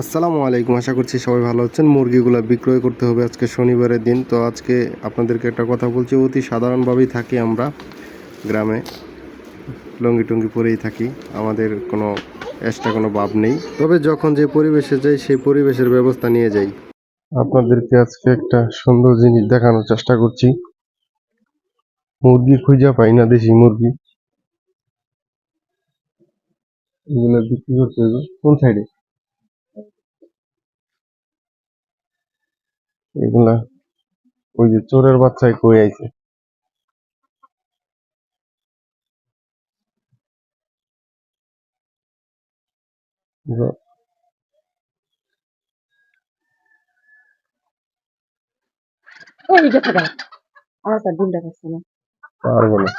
আসসালামু আলাইকুম, আশা করছি সবাই ভালো আছেন। মুরগিগুলো বিক্রয় করতে হবে আজকে শনিবারের দিন। তো আজকে আপনাদেরকে একটা কথা বলছি, অতি সাধারণভাবেই থাকি আমরা গ্রামে। লঙ্গি টঙ্গি পরেই থাকি, আমাদের কোনো এক্সট্রা কোনো ভাব নেই। তবে যখন যে পরিবেশে যাই, সেই পরিবেশের ব্যবস্থা নিয়ে যাই। আপনাদেরকে আজকে একটা সুন্দর জিনিস দেখানোর চেষ্টা করছি। মুরগি খুঁজে পাই না দেশি মুরগি। এগুলো বিক্রি করতে কোন সাইডে? এগুলা ওই যে চোরের বাচ্চায় কই আইছে। ওই যে খাবার আমার তার ডিমটা খাচ্ছে না। পারব না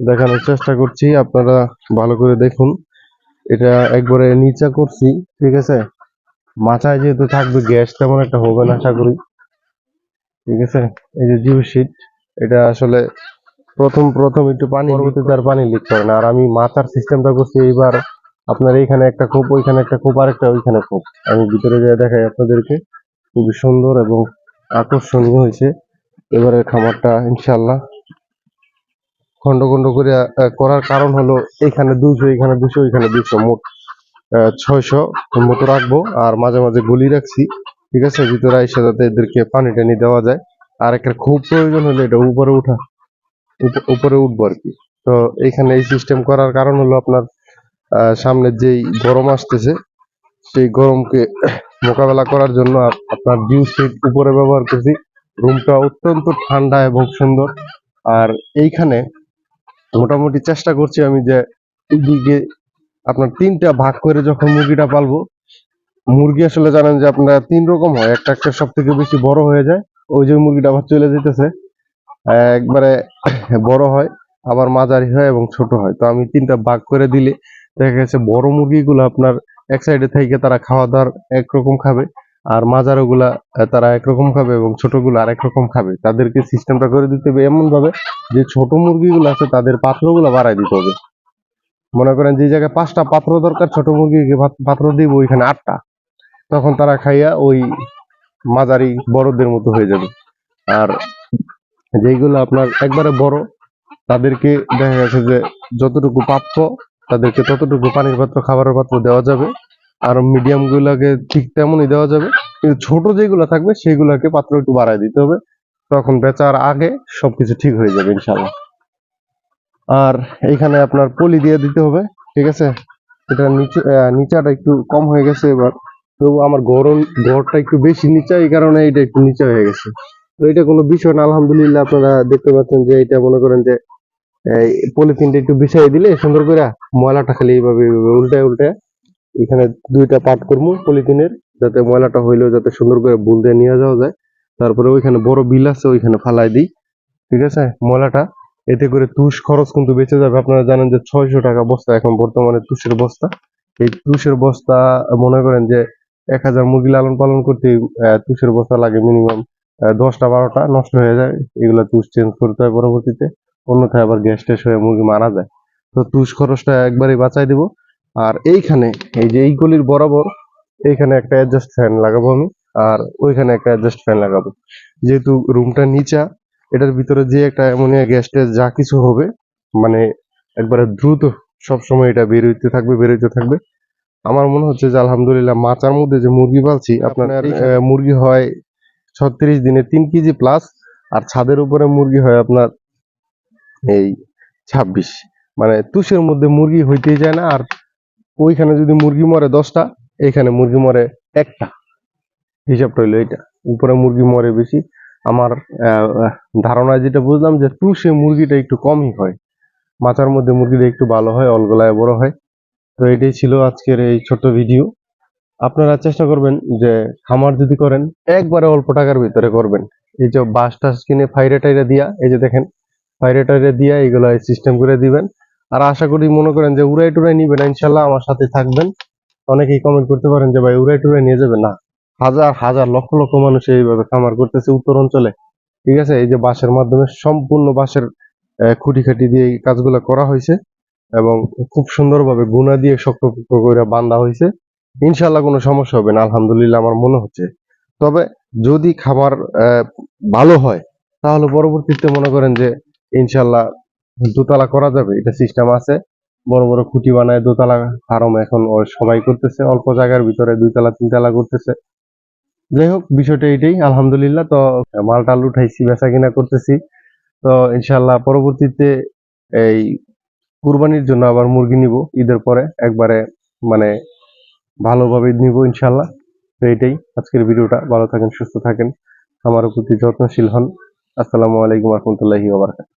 দেখানোর চেষ্টা করছি আপনারা ভালো করে দেখুন। এটা একবারে নিচা করছি ঠিক আছে? মাথায় যেহেতু থাকবে গ্যাস তেমন একটা হবে না আশা করি। ঠিক আছে? এই যে জিও শীট এটা আসলে প্রথম প্রথম একটু পানি পরবর্তীতে আর পানি লিক করে না। আর আমি মাথার সিস্টেমটা করছি এইবার আপনার এইখানে একটা খোপ ওইখানে একটা খোপ আর একটা ওইখানে খোপ আমি ভিতরে যেয়ে দেখাই আপনাদেরকে। খুবই সুন্দর এবং আকর্ষণীয় হয়েছে। এবারের খামারটা ইনশাল্লাহ খন্ড খন্ড করে করার কারণ হলো এখানে দুশো এখানে দুশো এখানে দুশো মোট ছয়শো মতো রাখব। আর মাঝে মাঝে গুলি রাখছি, ঠিক আছে? ভিতরে এসে যাতে এদেরকে পানি টানি দেওয়া যায়। আর একটা খুব প্রয়োজন হলে এটা উপরে উঠা, উপ- উপরে উঠবো আর কি। তো এখানে এই সিস্টেম করার কারণ হলো আপনার সামনে যেই গরম আসতেছে, সেই গরমকে মোকাবেলা করার জন্য আপ- আপনার ডিউ সিট উপরে ব্যবহার করছি। রুমটা অত্যন্ত ঠান্ডা এবং সুন্দর। আর এইখানে মোটামুটি চেষ্টা করছি আমি যে এইদিকে আপনার তিনটা ভাগ করে যখন মুরগিটা পালবো, মুরগি আসলে জানেন যে আপনার তিন রকম হয়। একটা একটা সব থেকে বেশি বড় হয়ে যায়, ওই যে মুরগিটা আবার চলে যেতেছে একবারে বড় হয়, আবার মাঝারি হয় এবং ছোট হয়। তো আমি তিনটা ভাগ করে দিলে দেখা গেছে বড় মুরগিগুলো আপনার এক সাইডে থেকে তারা খাওয়া দাওয়ার একরকম খাবে, আর মাজারোগুলা তারা একরকম খাবে এবং ছোটগুলো আরেক রকম খাবে। তাদেরকে সিস্টেমটা করে দিতে হবে এমন ভাবে যে ছোট মুরগিগুলো আছে তাদের পাত্রগুলো বাড়ায় দিতে হবে। মনে করেন যে জায়গায় পাঁচটা পাত্র দরকার, ছোট মুরগিকে পাত্র দিব, ওইখানে আটটা। তখন তারা খাইয়া ওই মাঝারি বড়দের মতো হয়ে যাবে। আর যেইগুলো আপনার একবারে বড়, তাদেরকে দেখা গেছে যে যতটুকু প্রাপ্য, তাদেরকে ততটুকু পানির পাত্র, খাবারের পাত্র দেওয়া যাবে। আর মিডিয়াম গুলাকে ঠিক তেমনই দেওয়া যাবে। কিন্তু ছোট যেগুলো থাকবে, সেগুলোকে পাত্র একটু বাড়ায় দিতে হবে। তখন বেচার আগে সবকিছু ঠিক হয়ে যাবে ইনশাল্লাহ আর এখানে আপনার পলি দিয়ে দিতে হবে, ঠিক আছে? এটা নিচে নিচাটা একটু কম হয়ে গেছে এবার। তো আমার গরম ঘরটা একটু বেশি নিচা, এই কারণে এটা একটু নিচা হয়ে গেছে। তো এটা কোনো বিষয় না, আলহামদুলিল্লাহ আপনারা দেখতে পাচ্ছেন যে এটা মনে করেন যে পলিথিনটা একটু বিছাই দিলে সুন্দর করে ময়লাটা খালি এইভাবে উল্টায় উল্টায় এখানে দুইটা পার্ট করব পলিথিনের, যাতে ময়লাটা হইলেও যাতে সুন্দর করে বুল দিয়ে নিয়ে যাওয়া যায়। তারপরে ওইখানে বড় বিল আছে, ওইখানে ফালাই দিই, ঠিক আছে? ময়লাটা এতে করে তুষ খরচ কিন্তু বেঁচে যাবে। আপনারা জানেন যে ছয়শো টাকা বস্তা এখন বর্তমানে তুষের বস্তা। এই তুষের বস্তা, মনে করেন যে এক হাজার মুরগি লালন পালন করতে তুষের বস্তা লাগে মিনিমাম দশটা, বারোটা, নষ্ট হয়ে যায়। এগুলা তুষ চেঞ্জ করতে হয় পরবর্তীতে। অন্যথায় আবার গ্যাস ট্যাস হয়ে মুরগি মারা যায়। তো তুষ খরচটা একবারই বাঁচাই দিব। আর এইখানে, এই যে এই গলির বরাবর, এইখানে একটা অ্যাডজাস্ট ফ্যান লাগাবো আমি। আর ওইখানে একটা অ্যাডজাস্ট ফ্যান লাগাবো। যেহেতু রুমটা নিচা এটার ভিতরে যে একটা অ্যামোনিয়া গ্যাস ট্যাস যা কিছু হবে মানে একবারে দ্রুত সব সময় এটা বের হইতে থাকবে বের হইতে থাকবে। আমার মনে হচ্ছে যে আলহামদুলিল্লাহ মাচার মধ্যে যে মুরগি পালছি আপনার মুরগি হয় ছত্রিশ দিনে তিন কেজি প্লাস আর ছাদের উপরে মুরগি হয় আপনার এই ছাব্বিশ। মানে তুষের মধ্যে মুরগি হইতেই যায় না আর ওইখানে যদি মুরগি মরে দশটা এখানে মুরগি মরে একটা। হিসাবটা হইল এটা উপরে মুরগি মরে বেশি আমার ধারণা যেটা বুঝলাম যে তুষে মুরগিটা একটু কমই হয়। মাচার মধ্যে মুরগিটা একটু ভালো হয় অলগলায় বড় হয়। তো এটাই ছিল আজকের এই ছোট্ট ভিডিও আপনারা চেষ্টা করবেন যে খামার যদি করেন, একবারে অল্প টাকার ভিতরে করবেন। এই যে বাস টাস কিনে ফাইরে টাইরে দিয়া, এই যে দেখেন, ফাইরে টাইরে দিয়া এইগুলো সিস্টেম করে দিবেন। আর আশা করি মনে করেন যে উড়াই টুরাই নিবেন, ইনশাল্লাহ আমার সাথে থাকবেন। অনেকেই কমেন্ট করতে পারেন যে, ভাই, উড়াই টুরাই নিয়ে যাবে না। হাজার হাজার লক্ষ লক্ষ মানুষ এইভাবে খামার করতেছে উত্তর অঞ্চলে। ঠিক আছে? এই যে বাঁশের মাধ্যমে সম্পূর্ণ বাঁশের আহ, খুঁটি খাটি দিয়ে এই কাজগুলো করা হয়েছে এবং খুব সুন্দরভাবে গুনা দিয়ে শক্ত করে বান্ধা হয়েছে। ইনশাল্লাহ কোনো সমস্যা হবে না আলহামদুলিল্লাহ আমার মনে হচ্ছে। তবে যদি খাবার ভালো হয় তাহলে পরবর্তীতে মনে করেন যে ইনশাল্লাহ দোতলা করা যাবে এটা সিস্টেম আছে। বড় বড় খুঁটি বানায় দোতলা ফার্ম এখন সবাই করতেছে অল্প জায়গার ভিতরে দুইতলা তিনতলা করতেছে। যাই হোক, বিষয়টা এটাই, আলহামদুলিল্লাহ। তো মালটাল উঠাইছি, বেচা কিনা করতেছি। তো ইনশাল্লাহ পরবর্তীতে এই কুরবানির জন্য আবার মুরগি নিব, ঈদের পরে একবারে মানে ভালোভাবে নিব ইনশাল্লাহ তো এটাই আজকের ভিডিওটা। ভালো থাকেন, সুস্থ থাকেন। আমার প্রতি যত্নশীল হন। আসসালামু আলাইকুম রহমতুল্লাহি ওবরাকাত